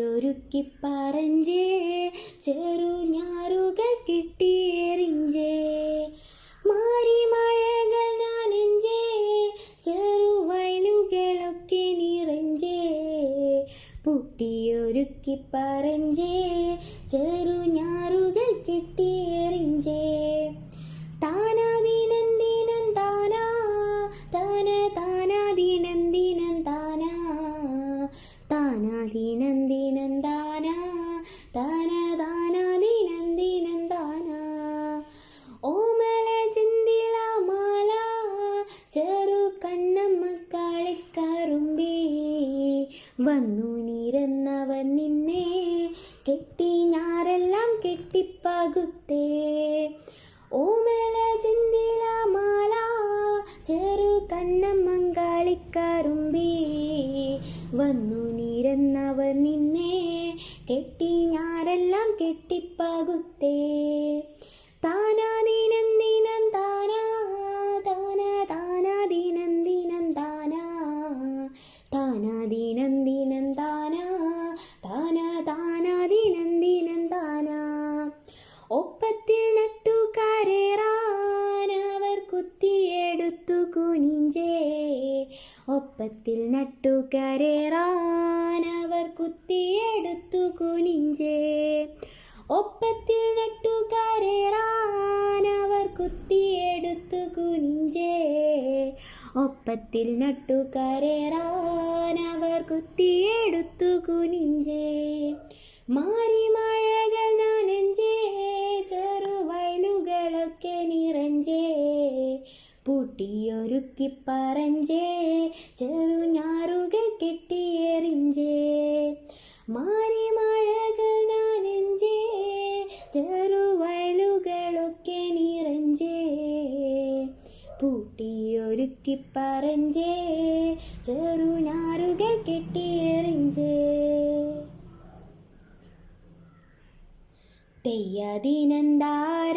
ഒരുക്കി പറഞ്ചേ ചെറു ഞാറുകൾ കിട്ടിയെറിഞ്ചേ. മാറി മഴകൾ നാനെഞ്ചേ ചെറുവയലുകളൊക്കെ നിറഞ്ചേ. പൂട്ടിയൊരുക്കി പറഞ്ചേ വന്നു നീരെന്നവൻ നിന്നെ. കെട്ടി ഞാരെല്ലാം കെട്ടിപ്പകുത്തേ. ഓമല ചിന്തില മാല ചെറു കണ്ണമ്മങ്കാളിക്കറുമ്പി വന്നു നീരെന്നവർ നിന്നെ. കെട്ടി ഞാരെല്ലാം കെട്ടിപ്പകുത്തേ. താനാ താനാ താന താനാ താനാ. താനാ ദീനം ഒപ്പത്തിൽ നട്ടു കരേറാനവർ കുത്തിയെടുത്തു കുനിഞ്ചേ. ഒപ്പത്തിൽ നട്ടു കരേറാനവർ കുത്തിയെടുത്തു കുനിഞ്ചേ. ഒപ്പത്തിൽ നട്ടു കരേറാനവർ കുത്തിയെടുത്തു കുനിഞ്ചേ. മാറി മഴകൾ പൂട്ടിയൊരുക്കി പറഞ്ചേ ചെറു ഞാറുകൾ കെട്ടിയെറിഞ്ചേ. മാറി മഴകൾ നനഞ്ചേ ചെറുവയലുകളൊക്കെ നിറഞ്ചേ. പൂട്ടിയൊരുക്കി പറഞ്ചേ ചെറു ഞാറുകൾ കെട്ടിയെറിഞ്ചേ. തെയ്യദിനന്താര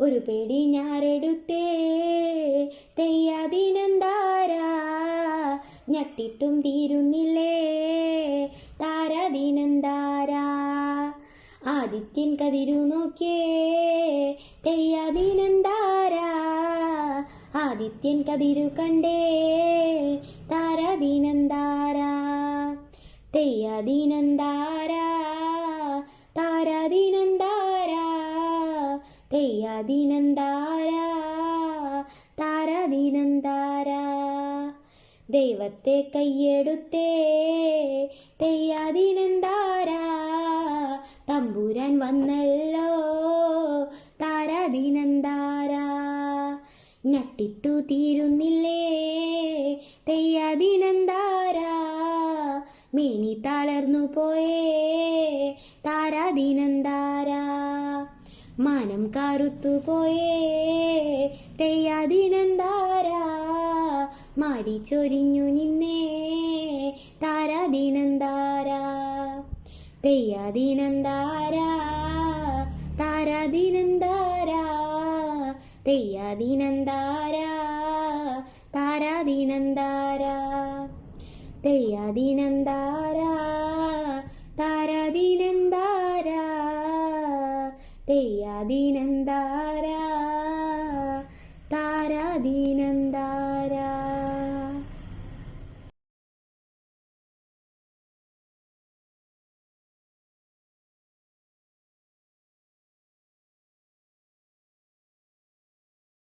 ഒരു പേടി ഞാറെടുത്തേ തെയ്യാദിനന്താര? ഞട്ടിട്ടും തീരുന്നില്ലേ? താരാദിനന്താര? ആദിത്യൻ കതിരു നോക്കിയേ. തെയ്യാദിനന്താര? ആദിത്യൻ കതിരു കണ്ടേ. താരാദിനന്താര? തെയ്യാദിനന്താര? തെയ്യാദിനന്താര താരാദിനന്താര. ദൈവത്തെ കയ്യെടുത്തേ തെയ്യാദിനന്താര. തമ്പുരാൻ വന്നല്ലോ താരാദിനന്താര. ഞട്ടിട്ടു തീരുന്നില്ലേ തെയ്യാദിനന്താര. മേനി തളർന്നു പോയേ താരാദിനന്താര. മാനം കറുത്തുപോയേ തെയ്യാദിനന്താരാ തെയ്യാദിനന്താര? മാരി ചൊരിഞ്ഞു നിന്നേ താരാദിനന്താര? തെയ്യാദിനന്താര താരാദിനന്താര? തെയ്യാദിനന്താര താരാദിനന്താര? തെയ്യാദിനന്താര താരാദിനന്താര? തെയ്യാദിനന്താര താരാദിനന്താര